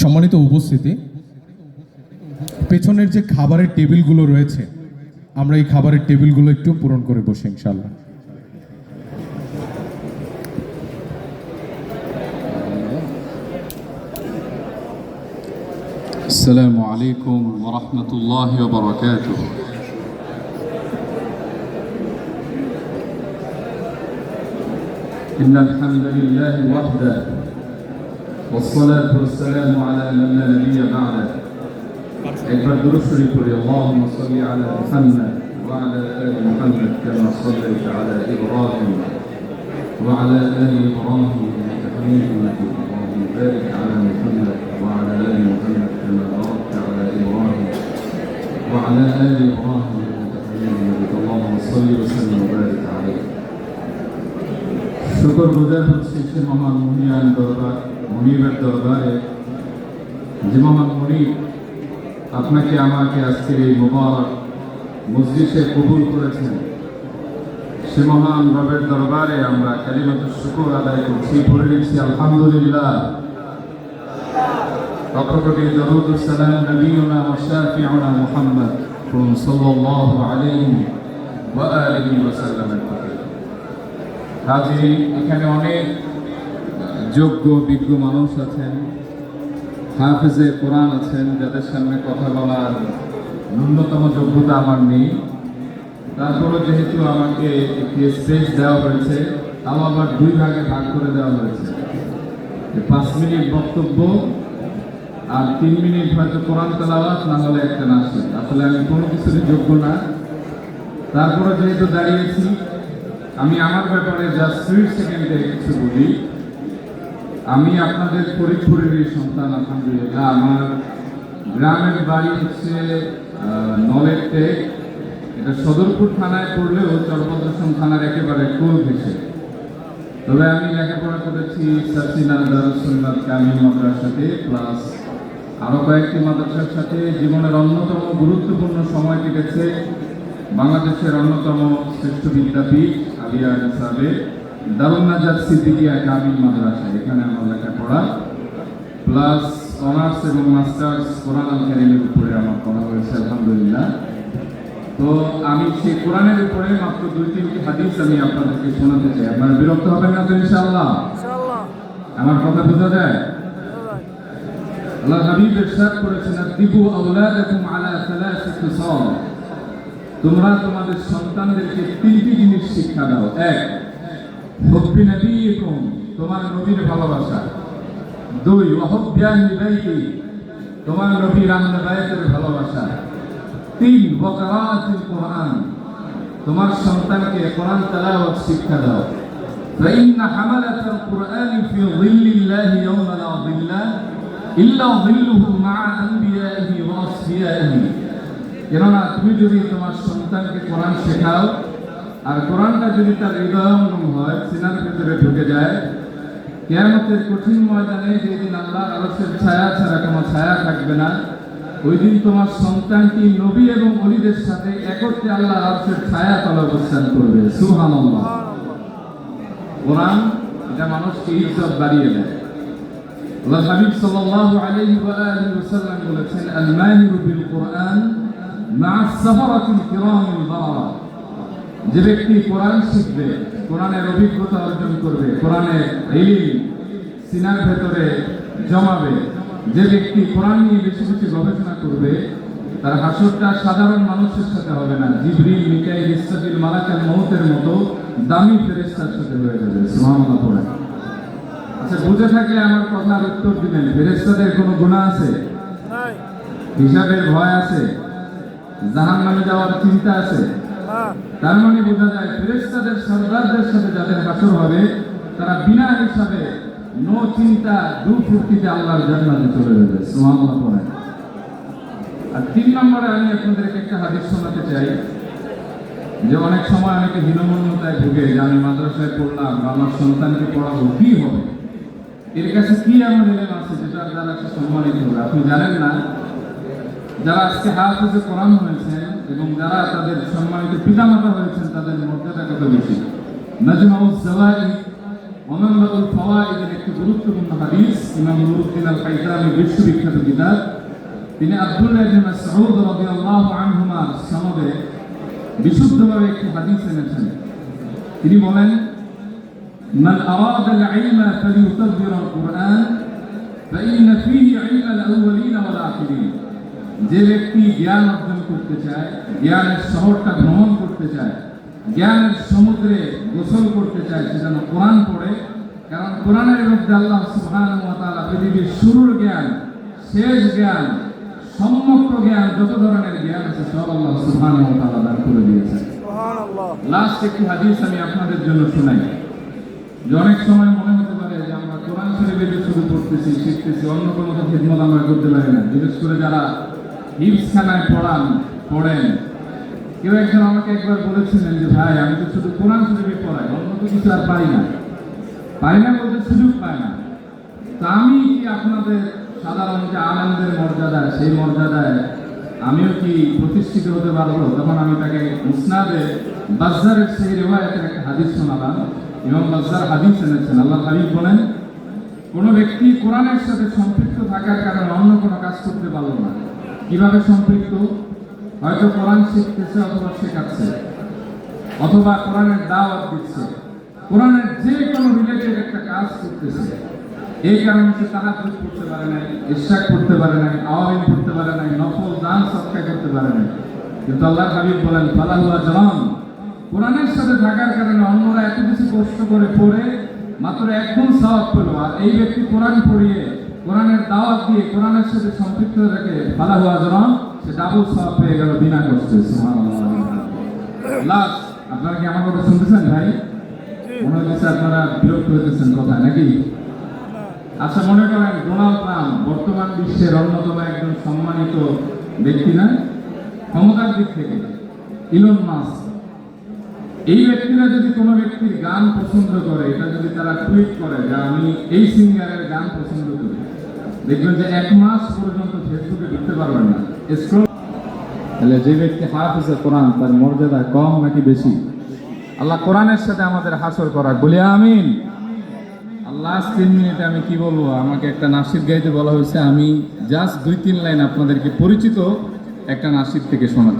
সম্মানিত উপস্থিতি পেছনের যে খাবারের টেবিলগুলো রয়েছে আমরা এই খাবারের টেবিলগুলো একটু পূরণ করে বসে ইনশাল্লাহ السلام عليكم ورحمة الله وبركاته إن الحمد لله وحده والصلاة والسلام على من لا نبي بعده একবার দুরুশ্বরী করি اللهم صل على محمد وعلى آل محمد كما صليت على إبراهيم وعلى آل إبراهيم إنك حميد مجيد اللهم بارك على محمد وعلى آل محمد كما باركت على إبراهيم وعلى آل إبراهيم إنك حميد مجيد اللهم صل وسلم وبارك عليه শুকর গুজার হচ্ছে সে মহান মহিয়ান দরবার, মনিবের দরবারে। যে মহান মনিব আপনাকে, আমাকে আজকের এই মোবারক মসজিদে কবুল করেছেন। সে মহান রবের দরবারে আমরা কালিমাত শুকর আদায় করছি, পড়ে নিচ্ছি, আলহামদুলিল্লাহ। অক্ষরটি দরুদ সালাম নবীনা ওয়া শাফিউনা মুহাম্মদ সাল্লাল্লাহু আলাইহি ওয়া আলিহি ওয়া সাল্লামের প্রতি। কাজে এখানে অনেক যোগ্য, বিজ্ঞ মানুষ আছেন, হাফেজে কোরআন আছেন, যাদের সামনে কথা বলার ন্যূনতম যোগ্যতা আমার নেই। তারপরে যেহেতু আমাকে একটি স্পেস দেওয়া হয়েছে, তাও আবার দুই ভাগে ভাগ করে দেওয়া হয়েছে। পাঁচ মিনিট বক্তব্য আর তিন মিনিট হয়তো কোরআন তেলাওয়াত, না হলে একটা নাচে আসলে আমি কোনো কিছুরই যোগ্য না। তারপরে যেহেতু দাঁড়িয়েছি আমি আমার ব্যাপারে জাস্ট থ্রি সেকেন্ডে কিছু বলি। আমি আপনাদের ফরিদপুরেরই সন্তান, আলহামদুলিল্লাহ। আমার গ্রামের বাড়ি হচ্ছে নলের টেক। এটা সদরপুর থানায় পড়লেও চরপদ্রসন থানার একেবারে কোল ঘেসে তবে আমি লেখাপড়া করেছি সাসিনা দারুসুল্লাহ কামিল মাদ্রাসাতে প্লাস আরও কয়েকটি মাদ্রাসার সাথে জীবনের অন্যতম গুরুত্বপূর্ণ সময় কেটেছে বাংলাদেশের অন্যতম শ্রেষ্ঠ বিদ্যাপীঠ। আলিয়া হিসাবে দারুণ সিদ্দিকিয়া কামিল মাদ্রাসা এখানে আমার লেখাপড়া। প্লাস অনার্স এবং মাস্টার্স কোরআন আল কারিমের উপরে আমার করা হয়েছে আলহামদুলিল্লাহ। তো আমি সেই কোরআনের উপরে মাত্র দুই তিনটি হাদিস আমি আপনাদেরকে শোনাতে চাই। আপনারা বিরক্ত হবেন না তো ইনশাআল্লাহ? আমার কথা বোঝা যায়? আল্লাহ হাবিব ইরশাদ করেছেন দিবু আওলাদাকুম আলা সালাসি খিসাল তোমরা তোমাদের সন্তানদেরকে তিনটি জিনিস শিক্ষা দাও এক হুব্বি নবীকুম তোমার নবীর ভালোবাসা দুই ওয়াহুব্বিয়ান বাইতি তোমার নবীর আহলে বাইতের ভালোবাসা তিন ওয়াকারাতিল কোরআন তোমার সন্তানকে কোরআন তেলাওয়াত শিক্ষা দাও فإن حملة القرآن في ظل الله يوم لا ظل إلا ظله مع أنبيائه وأصفيائه কেননা তুমি যদি তোমার সন্তানকে কোরআন শেখাও, আর কোরআনটা যদি তার হৃদয়ঙ্গম হয়, সিনার ভিতরে ঢুকে যায়, কেয়ামতের কঠিন ময়দানে যেদিন আল্লাহ আরসের ছায়া ছাড়া কোনো ছায়া থাকবে না ওই দিন তোমার সন্তানটি নবী এবং অলিদের সাথে একত্রে আল্লাহ আরসের ছায়া তলে অবস্থান করবে। সুহান কোরআন, এটা মানুষকে ইজ্জত বাড়িয়ে দেয়। আল্লাহ হাবিব ওয়া আলিহি ওয়াসাল্লাম বলেছেন আল মাহিরু বিল কোরআন যে ব্যক্তি কোরআন শিখবে কোরআনের অভিজ্ঞতা অর্জন করবে কোরআনের ইলম সিনার ভেতরে জমাবে যে ব্যক্তি কোরআন নিয়ে বেশি বেশি গবেষণা করবে তার হাসরটা সাধারণ মানুষের সাথে হবে না। জিবরিল মিকাইল ইসরাফিল মালাকাল মউতের মতো দামি ফেরেশতার সাথে হয়ে যাবে। সুবহানাল্লাহ পড়ে। আচ্ছা বুঝে থাকলে আমার কথার উত্তর দিবেন। ফেরেশতাদের কোনো গুণা আছে? হিসাবের ভয় আছে? জাহান নামে যাওয়ার চিন্তা আছে। হ্যাঁ। তার মানে বোঝা যায় ফেরেশতাদের সর্দারদের সাথে যাদের হাসর হবে তারা বিনা হিসাবে নো চিন্তা দু ফুর্তিতে আল্লাহর জান্নাতে চলে যাবে। সুবহানাল্লাহ পড়ে আর তিন নম্বরে আমি আপনাদেরকে একটা হাদিস শোনাতে চাই। যে অনেক সময় অনেকে হীনমন্যতায় ভুগে যে আমি মাদ্রাসায় পড়লাম বা আমার সন্তানকে পড়াবো কি হবে? এর কাছে কি এমন এলেম আছে যেটা দ্বারা সে সম্মানিত হবে? আপনি জানেন না? যারা আজকে হাফেজে কোরআন হয়েছেন এবং যারা তাদের সম্মানিত পিতামাতা হয়েছেন তাদের মর্যাদা কত বেশি নাজমাউজ জাওয়াই ওমা গুরুত্বপূর্ণ হাদিস ইমাম নুরুদ্দিন আল কাইতামি বিশ্ববিখ্যাত কিতাব তিনি আব্দুল্লাহ ইবনে মাসউদ রাদিয়াল্লাহু আনহুমার সনদে বিশুদ্ধভাবে একটি হাদিস এনেছেন তিনি বলেন من أراد العلم فليتدبر القرآن فإن فيه علم الأولين والآخرين যে ব্যক্তি জ্ঞান অর্জন করতে চায় জ্ঞানের শহরটা ভ্রমণ করতে চায় জ্ঞানের সমুদ্রে গোসল করতে চায় সে যেন কোরআন পড়ে কারণ কোরআনের মধ্যে আল্লাহ ওয়া পৃথিবীর শুরুর জ্ঞান শেষ জ্ঞান সম্যক জ্ঞান যত ধরনের জ্ঞান আছে সব আল্লাহ ওয়া দান করে দিয়েছেন। লাস্ট একটি হাদিস আমি আপনাদের জন্য শোনাই। যে অনেক সময় মনে হতে পারে যে আমরা কোরআন শরীফে শুরু করতেছি শিখতেছি অন্য কোনো তো খিদমত আমরা করতে পারি না। বিশেষ করে যারা হিপসখানায় পড়ান, পড়েন। কেউ একজন আমাকে একবার বলেছিলেন যে, ভাই, আমি তো শুধু কোরআন শরীফে পড়াই, অন্য তো কিছু আর পাই না। পাই না বলতে সুযোগ পায় না। তো আমি কি আপনাদের সাধারণ যে আনন্দের মর্যাদা, সেই মর্যাদায় আমিও কি প্রতিষ্ঠিত হতে পারব? তখন আমি তাকে মুসনাদে বাজারের সেই রেওয়ায়তের একটা হাদিস শোনালাম এবং বাজার হাদিস এনেছেন। আল্লাহ হাবিব বলেন, কোনো ব্যক্তি কোরআনের সাথে সম্পৃক্ত থাকার কারণে অন্য কোনো কাজ করতে পারল না। কীভাবে সম্পৃক্ত? হয়তো কোরআন শিখতেছে অথবা শেখাচ্ছে, অথবা কোরআনের দাওয়াত দিচ্ছে, কোরআনের যে কোনো রিলেটেড একটা কাজ করতেছে। এই কারণে সে তাহাজ্জুদ করতে পারে নাই, ইশরাক করতে পারে নাই আওয়ামিন করতে পারে নাই, নফল, দান, সৎকার করতে পারে নাই। কিন্তু আল্লাহ হাবিব বলেন ফালাহু আজরান কোরআনের সাথে থাকার কারণে অন্যরা এত কিছু কষ্ট করে পড়ে, মাত্র একদম সওয়াব পেল। আর এই ব্যক্তি কোরআন পড়িয়ে কোরআনের দাওয়াত দিয়ে কোরআনের সাথে সম্পৃক্ত রেখে ফালাহু আজরান সে ডাবল সওয়াব পেয়ে গেল, বিনা সুবহানাল্লাহ। লাস্ট আপনারা কি আমার কথা শুনতেছেন ভাই? মনে হচ্ছে আপনারা বিরক্ত হতেছেন কথায় নাকি? আচ্ছা মনে করেন ডোনাল্ড ট্রাম্প বর্তমান বিশ্বের অন্যতম একজন সম্মানিত ব্যক্তি না? ক্ষমতার দিক থেকে। ইলন মাস এই ব্যক্তিরা যদি কোনো ব্যক্তির গান পছন্দ করে, এটা যদি তারা টুইট করে যে, আমি এই সিঙ্গারের গান পছন্দ করি। দেখবেন যে এক মাস পর্যন্ত ফেসবুকে ঢুকতে পারবেন না। তাহলে যে ব্যক্তি হাফিজে কোরআন, তার মর্যাদা কম নাকি বেশি? আল্লাহ কোরআনের সাথে আমাদের হাসর করা বলি আমিন। লাস্ট তিন মিনিটে আমি কি বলব? আমাকে একটা নাসিদ গাইতে বলা হয়েছে, আমি জাস্ট দুই, তিন লাইন আপনাদেরকে পরিচিত একটা নাসিদ থেকে শোনাচ্ছি।